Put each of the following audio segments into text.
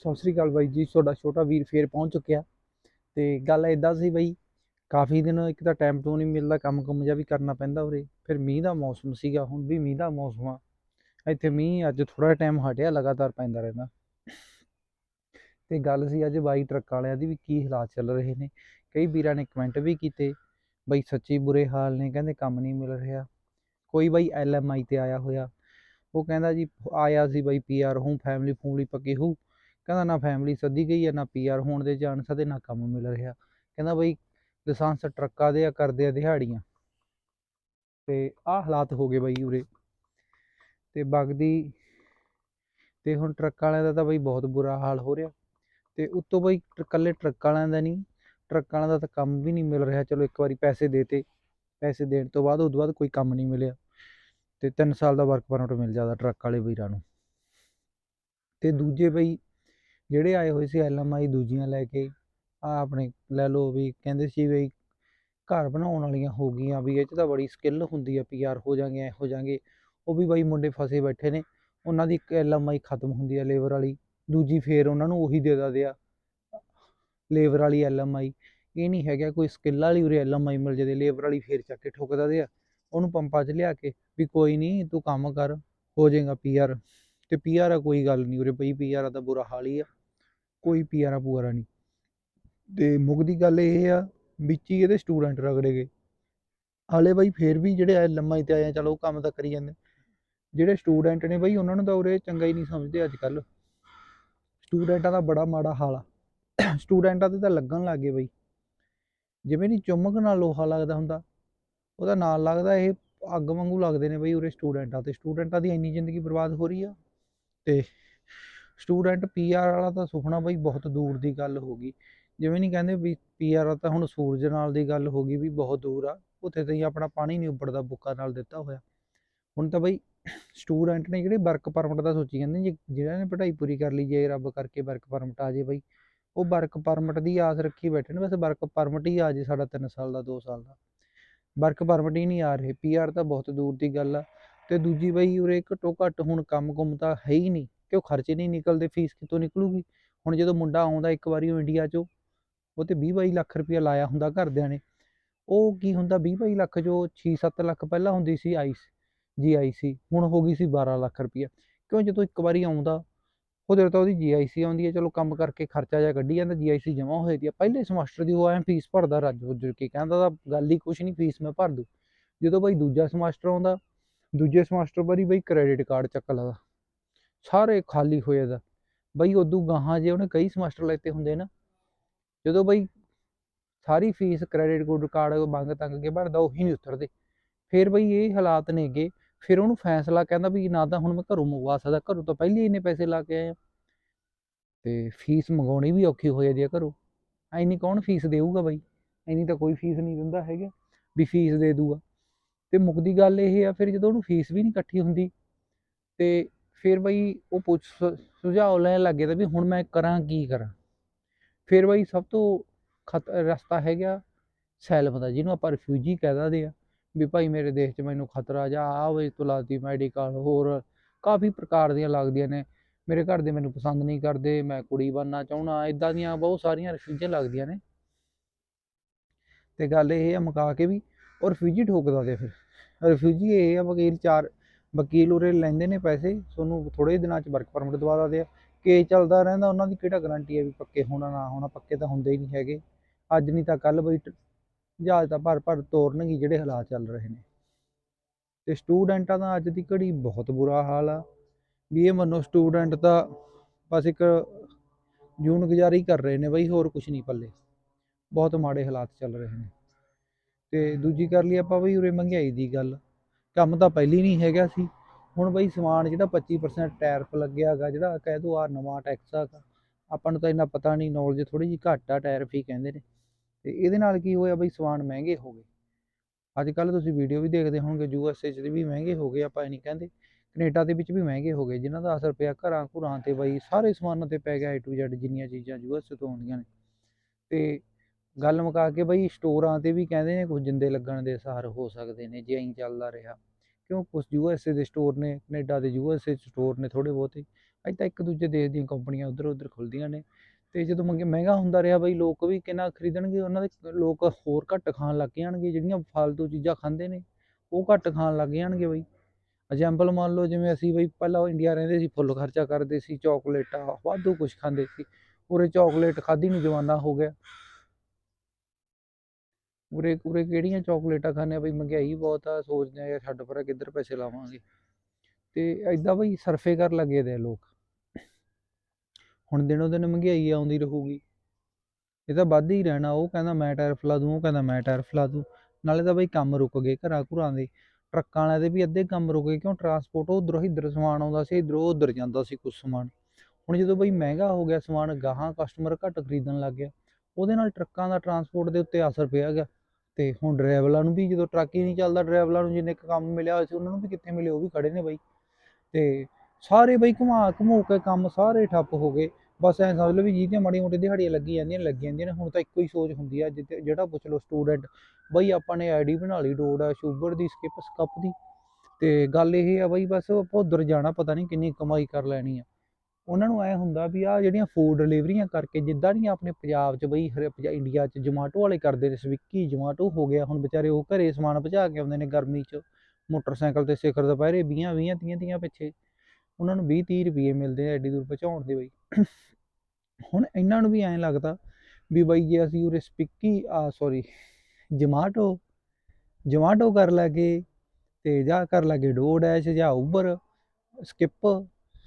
ਸਤਿ ਸ੍ਰੀ ਅਕਾਲ ਬਾਈ ਜੀ, ਤੁਹਾਡਾ ਛੋਟਾ ਵੀਰ ਫੇਰ ਪਹੁੰਚ ਚੁੱਕਿਆ। ਤੇ ਗੱਲ ਇਦਾਂ ਸੀ ਬਾਈ, ਕਾਫੀ ਦਿਨ ਇੱਕ ਤਾਂ ਟਾਈਮ ਤੋਂ ਨਹੀਂ ਮਿਲਦਾ ਕੰਮ ਕੁੰਮ ਜਿਹਾ ਵੀ ਕਰਨਾ ਪੈਂਦਾ ਉਰੇ। ਫਿਰ ਮੀਂਹ ਦਾ ਮੌਸਮ ਸੀਗਾ, ਹੁਣ ਵੀ ਮੀਂਹ ਦਾ ਮੌਸਮ ਆ। ਇੱਥੇ ਮੀਂਹ ਅੱਜ ਥੋੜਾ ਟਾਈਮ ਹਟਿਆ, ਲਗਾਤਾਰ ਪੈਂਦਾ ਰਹਿੰਦਾ। ਤੇ ਗੱਲ ਸੀ ਅੱਜ ਬਾਈ ਟਰੱਕ ਵਾਲਿਆਂ ਦੀ ਵੀ ਕੀ ਹਾਲਾਤ ਚੱਲ ਰਹੇ ਨੇ। ਕਈ ਵੀਰਾਂ ਨੇ ਕਮੈਂਟ ਵੀ ਕੀਤੇ, ਬਈ ਸੱਚੀ ਬੁਰੇ ਹਾਲ ਨੇ, ਕਹਿੰਦੇ ਕੰਮ ਨਹੀਂ ਮਿਲ ਰਿਹਾ। ਕੋਈ ਬਾਈ ਐਲਐਮਆਈ ਤੇ ਆਇਆ ਹੋਇਆ। ਉਹ ਕਹਿੰਦਾ ਜੀ, ਆਇਆ ਸੀ ਬਾਈ ਪੀਆਰ ਹੂੰ ਫੈਮਿਲੀ ਫੂਮਲੀ ਪੱਕੀ ਹੂ। ਕਹਿੰਦਾ ਨਾ ਫੈਮਿਲੀ ਸੱਦੀ ਗਈ ਆ, ਨਾ ਪੀਆਰ ਹੋਣ ਦੇ ਚਾਂਸ ਤੇ ਨਾ ਕੰਮ ਮਿਲ ਰਿਹਾ। ਕਹਿੰਦਾ ਬਈ ਲਾਇਸੈਂਸ ਟਰੱਕਾਂ ਦੇ ਆ, ਕਰਦੇ ਆ ਦਿਹਾੜੀਆਂ। ਤੇ ਆਹ ਹਾਲਾਤ ਹੋ ਗਏ ਬਈ ਉਰੇ। ਤੇ ਬਗਦੀ, ਤੇ ਹੁਣ ਟਰੱਕ ਵਾਲਿਆਂ ਦਾ ਤਾਂ ਬਈ ਬਹੁਤ ਬੁਰਾ ਹਾਲ ਹੋ ਰਿਹਾ। ਤੇ ਉੱਤੋਂ ਬਈ ਇਕੱਲੇ ਟਰੱਕ ਵਾਲਿਆਂ ਦਾ ਨਹੀਂ, ਟਰੱਕ ਵਾਲਿਆਂ ਦਾ ਤਾਂ ਕੰਮ ਵੀ ਨਹੀਂ ਮਿਲ ਰਿਹਾ। ਚਲੋ ਇੱਕ ਵਾਰੀ ਪੈਸੇ ਦੇਤੇ ਪੈਸੇ ਦੇਣ ਤੋਂ ਬਾਅਦ, ਉਦੋਂ ਬਾਅਦ ਕੋਈ ਕੰਮ ਨਹੀਂ ਮਿਲਿਆ। ਤੇ 3 ਸਾਲ ਦਾ ਵਰਕ ਪਰਮਿਟ ਮਿਲ ਜਾਂਦਾ ਟਰੱਕ ਵਾਲੇ ਵੀਰਾਂ ਨੂੰ। ਤੇ ਦੂਜੇ ਬਈ ਜਿਹੜੇ ਆਏ ਹੋਏ ਸੀ ਐਲਐਮਆਈ ਦੂਜੀਆਂ ਲੈ ਕੇ ਆ ਆਪਣੇ ਲੈ ਲਓ ਵੀ ਕਹਿੰਦੇ ਸੀ ਵੀ ਘਰ ਬਣਾਉਣ ਵਾਲੀਆਂ ਹੋ ਗਈਆਂ ਵੀ ਇਹ 'ਚ ਤਾਂ ਬੜੀ ਸਕਿੱਲ ਹੁੰਦੀ ਆ ਪੀਆਰ ਹੋ ਜਾਗੇ, ਐ ਹੋ ਜਾਗੇ। ਉਹ ਵੀ ਬਾਈ ਮੁੰਡੇ ਫਸੇ ਬੈਠੇ ਨੇ, ਉਹਨਾਂ ਦੀ ਇੱਕ ਐਲਐਮਆਈ ਖਤਮ ਹੁੰਦੀ ਆ ਲੇਬਰ ਵਾਲੀ, ਦੂਜੀ ਫੇਰ ਉਹਨਾਂ ਨੂੰ ਉਹੀ ਦੇ ਦਿੰਦੇ ਆ ਲੇਬਰ ਵਾਲੀ ਐਲਐਮਆਈ ਇਹ ਨਹੀਂ ਹੈਗਾ ਕੋਈ ਸਕਿੱਲ ਵਾਲੀ ਉਰੇ ਐਲਐਮਆਈ ਮਿਲ ਜਾਂਦੀ ਲੇਬਰ ਵਾਲੀ ਫੇਰ ਚੱਕ ਕੇ ਠੋਕ ਦਿੰਦੇ ਆ। ਉਹਨੂੰ ਪੰਪਾਂ 'ਚ ਲਿਆ ਕੇ ਵੀ ਕੋਈ ਨਹੀਂ ਤੂੰ ਕੰਮ ਕਰ, ਹੋ ਜਾਏਗਾ ਪੀਆਰ ਤੇ ਪੀਆਰ ਆ ਕੋਈ ਗੱਲ ਨਹੀਂ ਉਰੇ ਬਈ ਪੀਆਰ ਦਾ ਬੁਰਾ ਹਾਲ ਹੀ ਆ। ਕੋਈ ਪੀਆਰਾ ਪੂਆਰਾ ਨਹੀਂ। ਤੇ ਮੁੱਕਦੀ ਗੱਲ ਇਹ ਆ, ਵਿੱਚ ਹੀ ਇਹਦੇ ਸਟੂਡੈਂਟ ਰਗੜੇ ਗਏ। ਹਾਲੇ ਬਾਈ ਫੇਰ ਵੀ ਜਿਹੜੇ ਆ ਲੰਮਾਈ ਤੇ ਆਏ ਆ, ਚਲੋ ਉਹ ਕੰਮ ਤਾਂ ਕਰੀ ਜਾਂਦੇ। ਜਿਹੜੇ ਸਟੂਡੈਂਟ ਨੇ ਬਾਈ ਉਹਨਾਂ ਨੂੰ ਤਾਂ ਉਰੇ ਚੰਗਾ ਹੀ ਨਹੀਂ ਸਮਝਦੇ ਅੱਜ ਕੱਲ ਸਟੂਡੈਂਟਾਂ ਦਾ ਬੜਾ ਮਾੜਾ ਹਾਲ ਆ। ਸਟੂਡੈਂਟਾਂ ਤੇ ਤਾਂ ਲੱਗਣ ਲੱਗ ਗਏ ਬਾਈ। ਜਿਵੇਂ ਨਹੀਂ ਚੁੰਮਕ ਨਾਲ ਲੋਹਾ ਲੱਗਦਾ ਹੁੰਦਾ, ਉਹਦਾ ਨਾਲ ਲੱਗਦਾ ਇਹ ਅੱਗ ਵਾਂਗੂ ਲੱਗਦੇ ਨੇ ਬਈ ਉਰੇ ਸਟੂਡੈਂਟਾਂ ਤੇ ਸਟੂਡੈਂਟਾਂ ਦੀ ਇੰਨੀ ਜ਼ਿੰਦਗੀ ਬਰਬਾਦ ਹੋ ਰਹੀ ਆ। ਤੇ ਸਟੂਡੈਂਟ ਪੀਆਰ ਵਾਲਾ ਤਾਂ ਸੁਪਨਾ ਬਈ ਬਹੁਤ ਦੂਰ ਦੀ ਗੱਲ ਹੋ ਗਈ। ਜਿਵੇਂ ਨਹੀਂ ਕਹਿੰਦੇ ਵੀ ਪੀਆਰ ਤਾਂ ਹੁਣ ਸੂਰਜ ਨਾਲ ਦੀ ਗੱਲ ਹੋ ਗਈ ਵੀ ਬਹੁਤ ਦੂਰ ਆ, ਉੱਥੇ ਤਾਂ ਹੀ ਆਪਣਾ ਪਾਣੀ ਨਹੀਂ ਉੱਪੜਦਾ ਬੁੱਕਾ ਨਾਲ ਦਿੱਤਾ ਹੋਇਆ। ਹੁਣ ਤਾਂ ਬਈ ਸਟੂਡੈਂਟ ਨੇ ਜਿਹੜੇ ਵਰਕ ਪਰਮਿਟ ਦਾ ਸੋਚੀ ਜਾਂਦੇ ਜੇ ਜਿਹੜਾ ਨੇ ਪੜ੍ਹਾਈ ਪੂਰੀ ਕਰ ਲਈ ਜੇ ਰੱਬ ਕਰਕੇ ਵਰਕ ਪਰਮਿਟ ਆ ਜੇ ਬਈ, ਉਹ ਵਰਕ ਪਰਮਿਟ ਦੀ ਆਸ ਰੱਖੀ ਬੈਠੇ ਨੇ, ਬਸ ਵਰਕ ਪਰਮਿਟ ਹੀ ਆ ਜੇ ਸਾਡਾ 3 ਸਾਲ ਦਾ 2 ਸਾਲ ਦਾ। ਵਰਕ ਪਰਮਿਟ ਹੀ ਨਹੀਂ ਆ ਰਹੇ ਪੀਆਰ ਤਾਂ ਬਹੁਤ ਦੂਰ ਦੀ ਗੱਲ ਆ। ਤੇ ਦੂਜੀ ਬਈ ਉਰੇ ਘੱਟੋ ਘੱਟ ਹੁਣ ਕੰਮ ਕੁੰਮ ਤਾਂ ਹੈ ਹੀ ਨਹੀਂ। ਕਿਉਂ ਖਰਚੇ ਨਹੀਂ ਨਿਕਲਦੇ ਫੀਸ ਕਿਤੋਂ ਨਿਕਲੂਗੀ? ਹੁਣ ਜਦੋਂ ਮੁੰਡਾ ਆਉਂਦਾ ਇੱਕ ਵਾਰੀ ਉਹ ਇੰਡੀਆ 'ਚੋਂ, ਉਹ ਤੇ 20 22 ਲੱਖ ਰੁਪਇਆ ਲਾਇਆ ਹੁੰਦਾ ਘਰਦਿਆਂ ਨੇ। ਉਹ ਕੀ ਹੁੰਦਾ 20 22 ਲੱਖ ਜੋ 6-7 ਲੱਖ ਪਹਿਲਾਂ ਹੁੰਦੀ ਸੀ ਆਈਸ ਜੀਆਈਸੀ ਹੁਣ ਹੋ ਗਈ ਸੀ 12 ਲੱਖ ਰੁਪਇਆ। ਕਿਉਂ ਜਦੋਂ ਇੱਕ ਵਾਰੀ ਆਉਂਦਾ, ਉਹਦੇ ਤਾਂ ਉਹਦੀ ਜੀਆਈਸੀ ਆਉਂਦੀ ਹੈ, ਚਲੋ ਕੰਮ ਕਰਕੇ ਖਰਚਾ ਜਾਂ ਕੱਢੀ ਜਾਂਦਾ ਜੀਆਈਸੀ ਜਮ੍ਹਾਂ ਹੋ ਜਾਂਦੀ ਹੈ। ਪਹਿਲੇ ਸਮੈਸਟਰ ਦੀ ਉਹ ਐਂ ਫੀਸ ਭਰਦਾ ਰੱਜ ਹੁੱਜ ਕੇ, ਕਹਿੰਦਾ ਤਾਂ ਗੱਲ ਹੀ ਕੁਛ ਨਹੀਂ ਫੀਸ ਮੈਂ ਭਰ ਦੂੰ। ਜਦੋਂ ਬਈ ਦੂਜਾ ਸਮੈਸਟਰ ਆਉਂਦਾ, ਦੂਜੇ ਸਮੈਸਟਰ ਵਾਰੀ ਬਈ ਕ੍ਰੈਡਿਟ ਕਾਰਡ ਚੱਕ ਲਦਾ। ਸਾਰੇ ਖਾਲੀ ਹੋ ਜਾਂਦਾ ਬਈ ਉਦੋਂ ਗਾਹਾਂ ਜੇ ਉਹਨੇ ਕਈ ਸਮੈਸਟਰ ਲੈਤੇ ਹੁੰਦੇ ਨਾ, ਜਦੋਂ ਬਈ ਸਾਰੀ ਫੀਸ ਕ੍ਰੈਡਿਟ ਕਾਰਡ ਮੰਗ ਤੰਗ ਕੇ ਭਰਦਾ ਉਹੀ ਨਹੀਂ ਉਤਰਦੇ। ਫਿਰ ਬਈ ਇਹ ਹਾਲਾਤ ਨੇਗੇ ਫਿਰ ਉਹਨੂੰ ਫੈਸਲਾ ਕਹਿੰਦਾ ਵੀ ਨਾ ਤਾਂ ਹੁਣ ਮੈਂ ਘਰੋਂ ਮੰਗਵਾ ਸਕਦਾ, ਘਰੋਂ ਤਾਂ ਪਹਿਲੇ ਇੰਨੇ ਪੈਸੇ ਲਾ ਕੇ ਆਇਆ ਤੇ ਫੀਸ ਮੰਗਾਉਣੀ ਵੀ ਔਖੀ ਹੋ ਜਾਂਦੀ ਆ ਘਰੋਂ। ਐਨੀ ਕੌਣ ਫੀਸ ਦੇਊਗਾ ਬਈ? ਐਨੀ ਤਾਂ ਕੋਈ ਫੀਸ ਨਹੀਂ ਦਿੰਦਾ ਹੈਗਾ, ਵੀ ਫੀਸ ਦੇ ਦੂਗਾ। ਤੇ ਮੁੱਕਦੀ ਗੱਲ ਇਹ ਆ, ਫਿਰ ਜਦੋਂ ਉਹਨੂੰ ਫੀਸ ਵੀ ਨਹੀਂ ਇਕੱਠੀ ਹੁੰਦੀ, ਤੇ ਫਿਰ ਬਈ ਉਹ ਪੁੱਛ ਸੁ- ਸੁਝਾਅ ਲੈਣ ਲੱਗੇ ਤਾਂ ਵੀ ਹੁਣ ਮੈਂ ਕਰਾਂ ਕੀ ਕਰਾਂ। ਫਿਰ ਬਈ ਸਭ ਤੋਂ ਖਤ, ਰਸਤਾ ਹੈਗਾ ਸੈਲਫ ਦਾ, ਜਿਹਨੂੰ ਆਪਾਂ ਰਿਫਿਊਜੀ ਕਹਿ ਦਿੰਦੇ ਆ। ਵੀ ਭਾਈ ਮੇਰੇ ਦੇਸ਼ 'ਚ ਮੈਨੂੰ ਖਤਰਾ ਜਾਂ ਆ ਵੇ ਤੁਲਾਦੀ ਮੈਡੀਕਲ, ਹੋਰ ਕਾਫੀ ਪ੍ਰਕਾਰ ਦੀਆਂ ਲੱਗਦੀਆਂ ਨੇ। ਮੇਰੇ ਘਰ ਦੇ ਮੈਨੂੰ ਪਸੰਦ ਨਹੀਂ ਕਰਦੇ, ਮੈਂ ਕੁੜੀ ਬਣਨਾ ਚਾਹੁੰਦਾ ਇਦਾਂ ਦੀਆਂ ਬਹੁਤ ਸਾਰੀਆਂ ਰਿਫਿਊਜੀਆਂ ਲੱਗਦੀਆਂ ਨੇ। ਤੇ ਗੱਲ ਇਹ ਆ ਮੁਕਾ ਕੇ ਵੀ, ਉਹ ਰਿਫਿਊਜੀ ਠੋਕਦਾ ਤੇ ਫਿਰ। ਰਿਫਿਊਜੀ ਇਹ ਆ ਵਕੀਲ ਚਾਰ ਵਕੀਲ ਉਰੇ ਲੈਂਦੇ ਨੇ ਪੈਸੇ ਤੁਹਾਨੂੰ ਥੋੜੇ ਦਿਨਾਂ 'ਚ ਵਰਕ ਪਰਮਿਟ ਦਵਾ ਦਿੰਦੇ ਆ। ਕੇਸ ਚੱਲਦਾ ਰਹਿੰਦਾ, ਉਹਨਾਂ ਦੀ ਕਿਹੜਾ ਗਾਰੰਟੀ ਹੈ ਵੀ ਪੱਕੇ ਹੋਣਾ ਨਾ ਹੋਣਾ, ਪੱਕੇ ਤਾਂ ਹੁੰਦੇ ਹੀ ਨਹੀਂ ਹੈਗੇ। ਅੱਜ ਨਹੀਂ ਤਾਂ ਕੱਲ ਬਈ ਜਹਾਜ਼ ਤਾਂ ਭਰ ਭਰ ਤੋਰਨਗੇ ਜਿਹੜੇ ਹਾਲਾਤ ਚੱਲ ਰਹੇ ਨੇ। ਤੇ ਸਟੂਡੈਂਟਾਂ ਦਾ ਅੱਜ ਦੀ ਘੜੀ ਬਹੁਤ ਬੁਰਾ ਹਾਲ ਆ। ਵੀ ਇਹ ਮੰਨੋ ਸਟੂਡੈਂਟ ਤਾਂ ਬਸ ਇੱਕ ਜੂਨ ਗੁਜ਼ਾਰੀ ਕਰ ਰਹੇ ਨੇ ਬਈ, ਹੋਰ ਕੁਝ ਨਹੀਂ ਪੱਲੇ। ਬਹੁਤ ਮਾੜੇ ਹਾਲਾਤ ਚੱਲ ਰਹੇ ਨੇ। ਤੇ ਦੂਜੀ ਕਰ ਲਈ ਆਪਾਂ ਬਈ ਉਰੇ ਮਹਿੰਗਾਈ ਦੀ ਗੱਲ। ਕੰਮ ਤਾਂ ਪਹਿਲੀ ਨਹੀਂ ਹੈਗਾ ਸੀ। ਹੁਣ ਬਈ ਸਮਾਨ ਜਿਹੜਾ 25% ਟੈਰਿਫ ਲੱਗਿਆ ਹੈਗਾ, ਜਿਹੜਾ ਕਹਿ ਦੋ ਆ ਨਵਾਂ ਟੈਕਸ ਹੈਗਾ ਆਪਾਂ ਨੂੰ ਤਾਂ ਇੰਨਾ ਪਤਾ ਨਹੀਂ ਨੌਲੇਜ ਥੋੜੀ ਜਿਹੀ ਘੱਟ ਆ ਟੈਰਿਫ ਹੀ ਕਹਿੰਦੇ ਨੇ। ਤੇ ਇਹਦੇ ਨਾਲ ਕੀ ਹੋਇਆ ਬਈ, ਸਮਾਨ ਮਹਿੰਗੇ ਹੋ ਗਏ। ਅੱਜ ਕੱਲ ਤੁਸੀਂ ਵੀਡੀਓ ਵੀ ਦੇਖਦੇ ਹੋਵੋਗੇ ਏ 'ਚ ਵੀ ਮਹਿੰਗੇ ਹੋ ਗਏ, ਆਪਾਂ ਇਹ ਨਹੀਂ ਕਹਿੰਦੇ। ਕੈਨੇਡਾ ਦੇ ਵਿੱਚ ਵੀ ਮਹਿੰਗੇ ਹੋ ਗਏ, ਜਿਨ੍ਹਾਂ ਦਾ ਅਸਰ ਪਿਆ ਘਰਾਂ ਘੁਰਾਂ ਤੇ ਬਈ, ਸਾਰੇ ਸਮਾਨਾਂ ਤੇ ਪੈ ਗਿਆ ਏ ਟੂ ਜ਼ੈਡ ਜਿੰਨੀਆਂ ਚੀਜ਼ਾਂ ਯੂ ਯੂਐਸਏ ਤੋਂ ਆਉਂਦੀਆਂ ਨੇ। ਤੇ ਗੱਲ ਮੁਕਾ ਕੇ ਬਈ ਸਟੋਰਾਂ ਤੇ ਵੀ ਕਹਿੰਦੇ ਨੇ ਕੁਝ ਜਿੰਦੇ ਲੱਗਣ ਦੇ ਸਹਾਰ ਹੋ ਸਕਦੇ ਨੇ, ਜੇ ਐਂ ਚੱਲਦਾ ਰਿਹਾ। ਕਿਉਂ? ਕੁਝ ਯੂਐਸਏ ਦੇ ਸਟੋਰ ਨੇ, ਕੈਨੇਡਾ ਦੇ ਯੂਐਸਏ ਸਟੋਰ ਨੇ ਥੋੜੇ ਬਹੁਤੇ। ਅੱਜ ਤਾਂ ਇੱਕ ਦੂਜੇ ਦੇਸ਼ ਦੀਆਂ ਕੰਪਨੀਆਂ ਉੱਧਰ ਉੱਧਰ ਖੁੱਲਦੀਆਂ ਨੇ। ਤੇ ਜਦੋਂ ਮੰਗੇ ਮਹਿੰਗਾ ਹੁੰਦਾ ਰਿਹਾ ਬਈ, ਲੋਕ ਵੀ ਕਿੰਨਾ ਖਰੀਦਣਗੇ, ਉਹਨਾਂ ਦੇ ਲੋਕ ਹੋਰ ਘੱਟ ਖਾਣ ਲੱਗ ਜਾਣਗੇ, ਜਿਹੜੀਆਂ ਫਾਲਤੂ ਚੀਜ਼ਾਂ ਖਾਂਦੇ ਨੇ, ਉਹ ਘੱਟ ਖਾਣ ਲੱਗ ਜਾਣਗੇ ਬਈ। ਐਗਜ਼ਾਮਪਲ ਮੰਨ ਲਓ, ਜਿਵੇਂ ਅਸੀਂ ਬਈ ਪਹਿਲਾਂ ਇੰਡੀਆ ਰਹਿੰਦੇ ਸੀ, ਫੁੱਲ ਖਰਚਾ ਕਰਦੇ ਸੀ, ਚੌਕਲੇਟਾਂ, ਵਾਧੂ ਕੁਝ ਖਾਂਦੇ ਸੀ, ਉਰੇ ਚਾਕਲੇਟ ਖਾਧੀ ਨੂੰ, ਜਵਾਨਾ ਹੋ ਗਿਆ। ਉਰੇ ਉਰੇ ਕਿਹੜੀਆਂ ਚਾਕਲੇਟਾਂ ਖਾਂਦੇ ਆ? ਬਈ ਮਹਿੰਗਾਈ ਬਹੁਤ ਆ, ਸੋਚਦੇ ਆ ਯਾਰ ਛੱਡ ਪਰਾਂ, ਕਿੱਧਰ ਪੈਸੇ ਲਾਵਾਂਗੇ? ਤੇ ਐਦਾਂ ਬਈ ਸਰਫੇ ਕਰ ਲੱਗੇ ਦੇ ਆ ਲੋਕ। ਹੁਣ ਦਿਨੋਂ ਦਿਨ ਮਹਿੰਗਾਈ ਆਉਂਦੀ ਰਹੂਗੀ। ਇਹ ਤਾਂ ਵੱਧ ਹੀ ਰਹਿਣਾ, ਉਹ ਕਹਿੰਦਾ ਮੈਂ ਟਾਇਰ ਫਲਾ ਦੂੰ, ਉਹ ਕਹਿੰਦਾ ਮੈਂ ਟਾਇਰ ਫਲਾ ਦੂੰ। ਨਾਲੇ ਤਾਂ ਬਈ ਕੰਮ ਰੁਕ ਗਏ ਘਰਾਂ ਘੁਰਾਂ ਦੇ। ਟਰੱਕਾਂ ਵਾਲਿਆਂ ਦੇ ਵੀ ਅੱਧੇ ਕੰਮ ਰੁਕ ਗਏ, ਕਿਉਂ ਟਰਾਂਸਪੋਰਟ ਉਧਰੋਂ ਇੱਧਰ ਸਮਾਨ ਆਉਂਦਾ ਸੀ, ਇੱਧਰੋਂ ਉੱਧਰ ਜਾਂਦਾ ਸੀ ਕੁਝ ਸਮਾਨ। ਹੁਣ ਜਦੋਂ ਬਈ ਮਹਿੰਗਾ ਹੋ ਗਿਆ ਸਮਾਨ, ਗਾਹਾਂ ਕਸਟਮਰ ਘੱਟ ਖਰੀਦਣ ਲੱਗ ਗਿਆ। ਉਹਦੇ ਨਾਲ ਟਰੱਕਾਂ ਦਾ ਟਰਾਂਸਪੋਰਟ ਦੇ ਉੱਤੇ ਅਸਰ ਪਿਆ ਗਿਆ। ਤੇ ਹੁਣ ਡਰਾਈਵਰਾਂ ਨੂੰ ਵੀ ਜਦੋਂ ਟਰੱਕ ਹੀ ਨਹੀਂ ਚੱਲਦਾ, ਡਰਾਈਵਰਾਂ ਨੂੰ ਜਿੰਨੇ ਕੁ ਕੰਮ ਮਿਲਿਆ ਹੋਇਆ ਸੀ, ਉਹਨਾਂ ਨੂੰ ਵੀ ਕਿੱਥੇ ਮਿਲੇ, ਉਹ ਵੀ ਖੜੇ ਨੇ ਬਈ। ਤੇ ਸਾਰੇ ਬਈ ਘੁਮਾ ਘਮੂ ਕੇ ਕੰਮ ਸਾਰੇ ਠੱਪ ਹੋ ਗਏ। ਬਸ ਐਂ ਸਮਝ ਲਓ ਵੀ ਜਿਹਦੀਆਂ ਮਾੜੀ ਮੋਟੀ ਦਿਹਾੜੀਆਂ ਲੱਗੀ ਜਾਂਦੀਆਂ ਨੇ ਲੱਗੀ ਜਾਂਦੀਆਂ ਨੇ। ਹੁਣ ਤਾਂ ਇੱਕੋ ਹੀ ਸੋਚ ਹੁੰਦੀ ਆ ਜਿੱਤੇ ਜਿਹੜਾ ਪੁੱਛ ਲਓ ਸਟੂਡੈਂਟ, ਬਈ ਆਪਾਂ ਨੇ ਆਈਡੀ ਬਣਾ ਲਈ, ਡੋਡ ਆ ਸ਼ੂਗਰ ਦੀ ਸਕਿਪ, ਸਕੱਪ ਦੀ। ਤੇ ਗੱਲ ਇਹ ਆ ਬਈ, ਬਸ ਆਪਾਂ ਉੱਧਰ ਜਾਣਾ, ਪਤਾ ਨਹੀਂ ਕਿੰਨੀ ਕਮਾਈ ਕਰ ਲੈਣੀ ਆ। ਉਹਨਾਂ ਨੂੰ ਐ ਹੁੰਦਾ ਵੀ ਆ ਜਿਹੜੀਆਂ ਫੂਡ ਡਿਲੀਵਰੀਆਂ ਕਰਕੇ ਜਿੱਦਾਂ ਦੀਆਂ ਆਪਣੇ ਪੰਜਾਬ 'ਚ ਬਈ ਹਰੇ ਇੰਡੀਆ 'ਚ ਜਮਾਟੋ ਵਾਲੇ ਕਰਦੇ ਨੇ ਸਵਿੱਕੀ ਜਮਾਟੋ ਹੋ ਗਿਆ, ਹੁਣ ਵਿਚਾਰੇ ਉਹ ਘਰੇ ਸਮਾਨ ਪਹੁੰਚਾ ਕੇ ਆਉਂਦੇ ਨੇ ਗਰਮੀ 'ਚ, ਮੋਟਰਸਾਈਕਲ ਤੇ ਸਿਖਰ ਦੁਪਹਿਰੇ 20 20 30 30 ਪਿੱਛੇ, ਉਹਨਾਂ ਨੂੰ 20 30 ਰੁਪਏ ਮਿਲਦੇ ਨੇ ਐਡੀ ਦੂਰ ਪਹੁੰਚਾਉਣ ਦੇ ਬਈ। ਹੁਣ ਇਹਨਾਂ ਨੂੰ ਵੀ ਐਂ ਲੱਗਦਾ ਵੀ ਬਈ ਜੇ ਅਸੀਂ ਉਰੇ ਸਪਿੱਕੀ ਆ ਸੌਰੀ ਜਮਾਟੋ ਜਮਾਟੋ ਕਰ ਲਾਗੇ ਤੇ ਜਾਂ ਕਰ ਲਾਗੇ ਡੋ ਡੈਸ਼ ਜਾਂ ਉਬਰ ਸਕਿਪ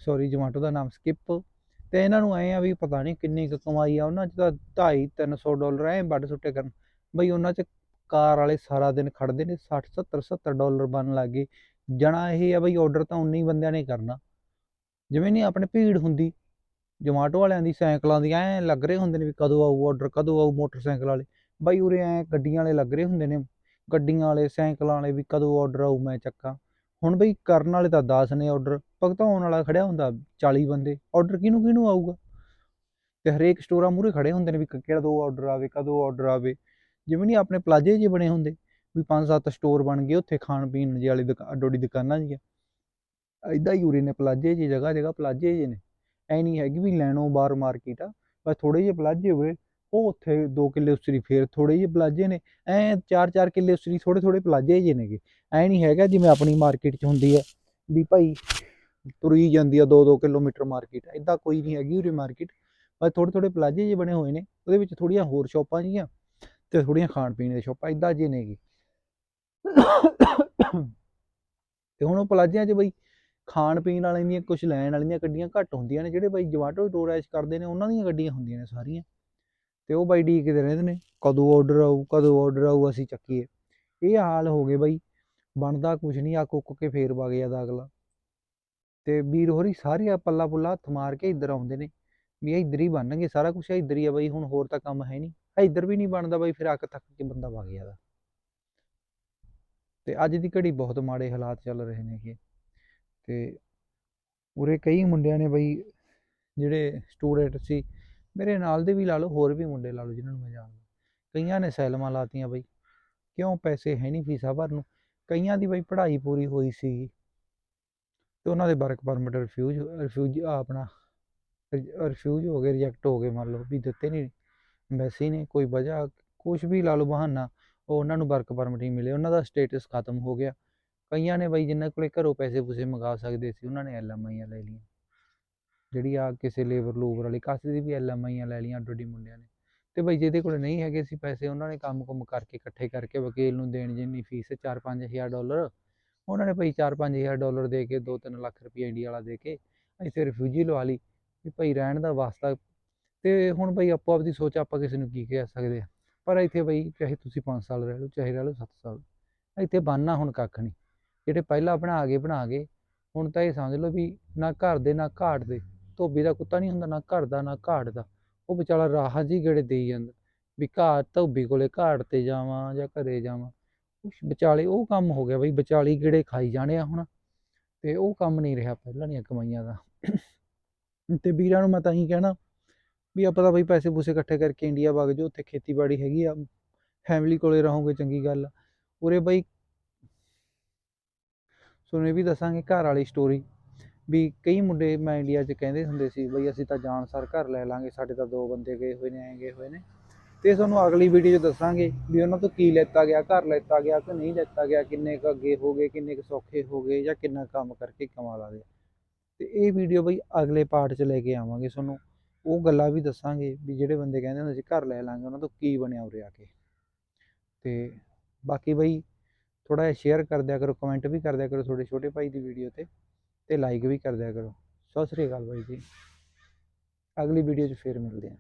ਸੌਰੀ ਜਮਾਟੋ ਦਾ ਨਾਮ ਸਕਿਪ ਤੇ। ਇਹਨਾਂ ਨੂੰ ਐ ਆ ਵੀ ਪਤਾ ਨਹੀਂ ਕਿੰਨੀ ਕੁ ਕਮਾਈ ਆ, ਉਹਨਾਂ 'ਚ ਤਾਂ 2.5 300 ਡਾਲਰ ਐ ਵੱਡ ਸੁੱਟੇ ਕਰਨ। ਬਈ ਉਹਨਾਂ 'ਚ ਕਾਰ ਵਾਲੇ ਸਾਰਾ ਦਿਨ ਖੜਦੇ ਨੇ 60 70 70 ਡਾਲਰ ਬਣ ਲੱਗੇ ਜਣਾ ਇਹ ਆ ਬਈ ਆਰਡਰ ਤਾਂ ਉਨੇ ਹੀ ਬੰਦਿਆਂ ਨੇ ਕਰਨਾ। ਜਿਵੇਂ ਨਹੀਂ ਆਪਣੇ ਭੀੜ ਹੁੰਦੀ ਜਮਾਟੋ ਵਾਲਿਆਂ ਦੀ ਸਾਈਕਲਾਂ ਦੀ ਐ ਲੱਗ ਰਹੇ ਹੁੰਦੇ ਨੇ ਵੀ ਕਦੋਂ ਆਊ ਆਰਡਰ ਕਦੋਂ ਆਊ ਮੋਟਰਸਾਈਕਲ ਵਾਲੇ। ਬਾਈ ਉਰੇ ਐ ਗੱਡੀਆਂ ਵਾਲੇ ਲੱਗ ਰਹੇ ਹੁੰਦੇ ਨੇ, ਗੱਡੀਆਂ ਵਾਲੇ, ਸਾਈਕਲਾਂ ਵਾਲੇ ਵੀ ਕਦੋਂ ਆਰਡਰ ਆਊ ਮੈਂ ਚੱਕਾਂ। ਹੁਣ ਬਈ ਕਰਨ ਵਾਲੇ ਤਾਂ 10 ਨੇ ਆਰਡਰ ਭਗਤਾਉਣ ਵਾਲਾ ਖੜਿਆ ਹੁੰਦਾ 40 ਬੰਦੇ ਆਰਡਰ ਕਿਹਨੂੰ ਕਿਹਨੂੰ ਆਊਗਾ? ਤੇ ਹਰੇਕ ਸਟੋਰਾਂ ਮੂਹਰੇ ਖੜੇ ਹੁੰਦੇ ਨੇ ਵੀ ਕ- ਦੋ ਆਰਡਰ ਆਵੇ ਕਦੋਂ ਆਰਡਰ ਆਵੇ। ਜਿਵੇਂ ਨਹੀਂ ਆਪਣੇ ਪਲਾਜੇ ਜਿਹੇ ਬਣੇ ਹੁੰਦੇ, ਵੀ ਪੰਜ ਸੱਤ ਸਟੋਰ ਬਣ ਗਏ, ਉੱਥੇ ਖਾਣ ਪੀਣ ਜਿਹੀ ਵਾਲੀ ਦੁਕਾ- ਦੁਕਾਨਾਂ ਜੀਆਂ। ਐਦਾਂ ਹੀ ਉਰੇ ਨੇ ਪਲਾਜੇ ਜੀ ਜਗ੍ਹਾ ਜਗ੍ਹਾ ਪਲਾਜੇ ਜੇ ਨੇ। ਐ ਨਹੀਂ ਹੈਗੀ ਵੀ ਲੈਣੋ ਬਾਰ ਮਾਰਕੀਟ ਆ, ਬਸ ਥੋੜੇ ਜਿਹੇ ਪਲਾਜੇ ਹੋਏ ਉਹ ਉੱਥੇ 2 ਕਿੱਲੇ ਉਸਰੀ ਫੇਰ ਥੋੜੇ ਜਿਹੇ ਪਲਾਜੇ ਨੇ। ਐ 4-4 ਕਿੱਲੇ ਉਸਰੀ ਥੋੜੇ ਥੋੜੇ ਪਲਾਜੇ ਜੇ ਨੇਗੇ। ਐ ਨਹੀਂ ਹੈਗਾ ਜਿਵੇਂ ਆਪਣੀ ਮਾਰਕੀਟ 'ਚ ਹੁੰਦੀ ਹੈ, ਵੀ ਭਾਈ ਤੁਰੀ ਜਾਂਦੀ ਆ 2-2 ਕਿਲੋਮੀਟਰ ਮਾਰਕੀਟ ਐਦਾਂ ਕੋਈ ਨਹੀਂ ਹੈਗੀ ਉਰੇ ਮਾਰਕੀਟ। ਬਸ ਥੋੜੇ ਥੋੜੇ ਪਲਾਜੇ ਜੇ ਬਣੇ ਹੋਏ ਨੇ, ਉਹਦੇ ਵਿੱਚ ਥੋੜੀਆਂ ਹੋਰ ਸ਼ਾਪਾਂ ਜੀਆਂ ਤੇ ਥੋੜੀਆਂ ਖਾਣ ਪੀਣ ਦੀਆਂ ਸ਼ਾਪਾਂ ਐਦਾਂ ਜੇ ਨੇਗੀ ਤੇ ਹੁਣ ਉਹ ਪਲਾਜਿਆਂ 'ਚ ਬਈ ਖਾਣ ਪੀਣ ਵਾਲਿਆਂ ਦੀਆਂ ਕੁਝ ਲੈਣ ਵਾਲੀਆਂ ਗੱਡੀਆਂ ਘੱਟ ਹੁੰਦੀਆਂ ਨੇ, ਜਿਹੜੇ ਬਾਈ ਜਵਾਟੋ ਡੋਰੈਸ਼ ਕਰਦੇ ਨੇ, ਉਹਨਾਂ ਦੀਆਂ ਗੱਡੀਆਂ ਹੁੰਦੀਆਂ ਨੇ ਸਾਰੀਆਂ। ਤੇ ਉਹ ਬਾਈ ਡੀਕਦੇ ਰਹਿੰਦੇ ਨੇ, ਕਦੋਂ ਆਰਡਰ ਆਊ, ਕਦੋਂ ਆਰਡਰ ਆਊ, ਅਸੀਂ ਚੱਕੀਏ। ਇਹ ਹਾਲ ਹੋ ਗਏ ਬਾਈ, ਬਣਦਾ ਕੁਝ ਨਹੀਂ ਆ ਕੁੱਕ ਕੇ ਫੇਰ ਵਗ ਜਾਂਦਾ ਅਗਲਾ। ਤੇ ਵੀਰ ਹੋਰੀ ਸਾਰੇ ਆ ਪੱਲਾ ਪੁੱਲਾ ਹੱਥ ਮਾਰ ਕੇ ਇੱਧਰ ਆਉਂਦੇ ਨੇ ਵੀ ਇੱਧਰ ਹੀ ਬਣਨਗੇ, ਸਾਰਾ ਕੁਝ ਇੱਧਰ ਹੀ ਆ ਬਈ, ਹੁਣ ਹੋਰ ਤਾਂ ਕੰਮ ਹੈ ਨਹੀਂ। ਇੱਧਰ ਵੀ ਨਹੀਂ ਬਣਦਾ ਬਈ, ਫਿਰ ਅੱਕ ਤੱਕ ਕੇ ਬੰਦਾ ਵਗ ਜਾਂਦਾ। ਤੇ ਅੱਜ ਦੀ ਘੜੀ ਬਹੁਤ ਮਾੜੇ ਹਾਲਾਤ ਚੱਲ ਰਹੇ ਨੇਗੇ ਤੇ ਉਰੇ ਕਈ ਮੁੰਡਿਆਂ ਨੇ ਬਈ, ਜਿਹੜੇ ਸਟੂਡੈਂਟ ਸੀ, ਮੇਰੇ ਨਾਲ ਦੇ ਵੀ ਲਾ ਲਓ, ਹੋਰ ਵੀ ਮੁੰਡੇ ਲਾ ਲਓ, ਜਿਨ੍ਹਾਂ ਨੂੰ ਮੈਂ ਜਾਣਦਾ। ਕਈਆਂ ਨੇ ਸੈਲਮਾਂ ਲਾਤੀਆਂ ਬਈ। ਕਿਉਂ? ਪੈਸੇ ਹੈ ਨਹੀਂ ਫੀਸਾਂ ਭਰਨ ਨੂੰ। ਕਈਆਂ ਦੀ ਬਈ ਪੜ੍ਹਾਈ ਪੂਰੀ ਹੋਈ ਸੀ ਤੇ ਉਹਨਾਂ ਦੇ ਵਰਕ ਪਰਮਿਟ ਰਿਫਿਊਜ਼, ਰਿਫਿਊਜ ਆਪਣਾ, ਰਿਫਿਊਜ਼ ਹੋ ਗਏ ਰਿਜੈਕਟ ਹੋ ਗਏ, ਮੰਨ ਲਓ ਵੀ ਦਿੱਤੇ ਨਹੀਂ ਐਮਬੈਸੀ ਨੇ, ਕੋਈ ਵਜ੍ਹਾ ਕੁਝ ਵੀ ਲਾ ਲਓ ਬਹਾਨਾ, ਉਹ ਉਹਨਾਂ ਨੂੰ ਵਰਕ ਪਰਮਿਟ ਨਹੀਂ ਮਿਲੇ, ਉਹਨਾਂ ਦਾ ਸਟੇਟਸ ਖਤਮ ਹੋ ਗਿਆ। ਕਈਆਂ ਨੇ ਬਈ ਜਿਨ੍ਹਾਂ ਕੋਲੇ ਘਰੋਂ ਪੈਸੇ ਪੂਸੇ ਮੰਗਾ ਸਕਦੇ ਸੀ, ਉਹਨਾਂ ਨੇ ਐਲਐਮਆਈਆਂ ਲੈ ਲਈਆਂ। ਜਿਹੜੀ ਆ ਕਿਸੇ ਲੇਬਰ ਲੂਬਰ ਵਾਲੀ, ਕਾਸੇ ਦੀ ਵੀ ਐਲਐਮਆਈਆਂ ਲੈ ਲਈਆਂ ਡੋਡੀ ਮੁੰਡਿਆਂ ਨੇ। ਤੇ ਬਈ ਜਿਹਦੇ ਕੋਲ ਨਹੀਂ ਹੈਗੇ ਸੀ ਪੈਸੇ, ਉਹਨਾਂ ਨੇ ਕੰਮ ਕੁਮ ਕਰਕੇ ਇਕੱਠੇ ਕਰਕੇ ਵਕੀਲ ਨੂੰ ਦੇਣ ਜਿੰਨੀ ਫੀਸ 4-5 ਹਜ਼ਾਰ ਡਾਲਰ ਉਹਨਾਂ ਨੇ ਭਾਈ 4-5 ਹਜ਼ਾਰ ਡਾਲਰ ਦੇ ਕੇ 2-3 ਲੱਖ ਰੁਪਏ ਇੰਡੀਆ ਵਾਲਾ ਦੇ ਕੇ ਇੱਥੇ ਰਿਫਿਊਜੀ ਲਵਾ ਲਈ ਵੀ ਭਾਈ ਰਹਿਣ ਦਾ ਵਾਸਤਾ ਤੇ ਹੁਣ ਭਾਈ ਆਪੋ ਆਪਦੀ ਸੋਚ ਆਪਾਂ ਕਿਸੇ ਨੂੰ ਕੀ ਕਹਿ ਸਕਦੇ ਆ ਪਰ ਇੱਥੇ ਬਈ ਚਾਹੇ ਤੁਸੀਂ 5 ਸਾਲ ਰਹਿ ਲਓ, ਚਾਹੇ ਰਹਿ ਲਓ 7 ਸਾਲ, ਇੱਥੇ ਬਾਨਾ ਹੁਣ ਕੱਖ ਨਹੀਂ। ਜਿਹੜੇ ਪਹਿਲਾਂ ਬਣਾ ਗਏ ਬਣਾ ਗਏ, ਹੁਣ ਤਾਂ ਇਹ ਸਮਝ ਲਓ ਵੀ ਨਾ ਘਰ ਦੇ, ਨਾ ਘਾਟ ਦੇ, ਧੋਬੀ ਦਾ ਕੁੱਤਾ ਨਹੀਂ ਹੁੰਦਾ, ਨਾ ਘਰ ਦਾ, ਨਾ ਘਾਟ ਦਾ। ਉਹ ਵਿਚਾਰਾ ਰਾਹ ਜੀ ਗੇੜੇ ਦੇਈ ਜਾਂਦਾ ਵੀ ਘਾਟ ਧੋਬੀ ਕੋਲੇ ਘਾਟ ਤੇ ਜਾਵਾਂ ਜਾਂ ਘਰੇ ਜਾਵਾਂ। ਵਿਚਾਲੇ, ਉਹ ਕੰਮ ਹੋ ਗਿਆ ਬਈ, ਵਿਚਾਲੀ ਗੇੜੇ ਖਾਈ ਜਾਣੇ ਆ ਹੁਣ। ਤੇ ਉਹ ਕੰਮ ਨਹੀਂ ਰਿਹਾ ਪਹਿਲਾਂ ਦੀਆਂ ਕਮਾਈਆਂ ਦਾ। ਤੇ ਵੀਰਾਂ ਨੂੰ ਮੈਂ ਤਾਂ ਹੀ ਕਹਿਣਾ ਵੀ ਆਪਾਂ ਤਾਂ ਬਈ ਪੈਸੇ ਪੂਸੇ ਇਕੱਠੇ ਕਰਕੇ ਇੰਡੀਆ ਵਗ ਜਾਓ, ਉੱਥੇ ਖੇਤੀਬਾੜੀ ਹੈਗੀ ਆ ਫੈਮਿਲੀ ਕੋਲੇ ਰਹੋਗੇ, ਚੰਗੀ ਗੱਲ ਆ। ਉਰੇ ਬਈ ਤੁਹਾਨੂੰ ਇਹ ਵੀ ਦੱਸਾਂਗੇ ਘਰ ਵਾਲੀ ਸਟੋਰੀ ਵੀ ਕਈ ਮੁੰਡੇ ਮੈਂ ਇੰਡੀਆ 'ਚ ਕਹਿੰਦੇ ਹੁੰਦੇ ਸੀ, ਬਈ ਅਸੀਂ ਤਾਂ ਜਾਣ ਸਾਰ ਘਰ ਲੈ ਲਾਂਗੇ, ਸਾਡੇ ਤਾਂ ਦੋ ਬੰਦੇ ਗਏ ਹੋਏ ਨੇ, ਐਂ ਗਏ ਹੋਏ ਨੇ। ਤੇ ਤੁਹਾਨੂੰ ਅਗਲੀ ਵੀਡੀਓ 'ਚ ਦੱਸਾਂਗੇ ਵੀ ਉਹਨਾਂ ਤੋਂ ਕੀ ਲੈਤਾ ਗਿਆ, ਘਰ ਲੈਤਾ ਗਿਆ ਕਿ ਨਹੀਂ ਲੈਤਾ ਗਿਆ, ਕਿੰਨੇ ਕੁ ਅੱਗੇ ਹੋ ਗਏ, ਕਿੰਨੇ ਕੁ ਸੌਖੇ ਹੋ ਗਏ ਜਾਂ ਕਿੰਨਾ ਕੰਮ ਕਰਕੇ ਕਮਾ ਲਾ ਗਏ ਤੇ ਇਹ ਵੀਡੀਓ ਬਈ ਅਗਲੇ ਪਾਰਟ 'ਚ ਲੈ ਕੇ ਆਵਾਂਗੇ ਤੁਹਾਨੂੰ। ਉਹ ਗੱਲਾਂ ਵੀ ਦੱਸਾਂਗੇ ਵੀ ਜਿਹੜੇ ਬੰਦੇ ਕਹਿੰਦੇ ਹੁੰਦੇ ਸੀ, ਘਰ ਲੈ ਲਾਂਗੇ, ਉਹਨਾਂ ਤੋਂ ਕੀ ਬਣਿਆ ਉਰੇ ਆ ਕੇ। ਤੇ ਬਾਕੀ ਬਈ ਥੋੜਾ ਜਿਹਾ ਸ਼ੇਅਰ ਕਰ ਦਿਆ ਕਰੋ ਕਮੈਂਟ ਵੀ ਕਰ ਦਿਆ ਕਰੋ ਤੁਹਾਡੇ ਛੋਟੇ ਭਾਈ ਦੀ ਵੀਡੀਓ ਤੇ ਤੇ ਲਾਈਕ ਵੀ ਕਰ ਦਿਆ ਕਰੋ। ਸਤਿ ਸ੍ਰੀ ਅਕਾਲ ਬਾਈ ਜੀ। ਅਗਲੀ ਵੀਡੀਓ 'ਚ ਫੇਰ ਮਿਲਦੇ ਹਾਂ।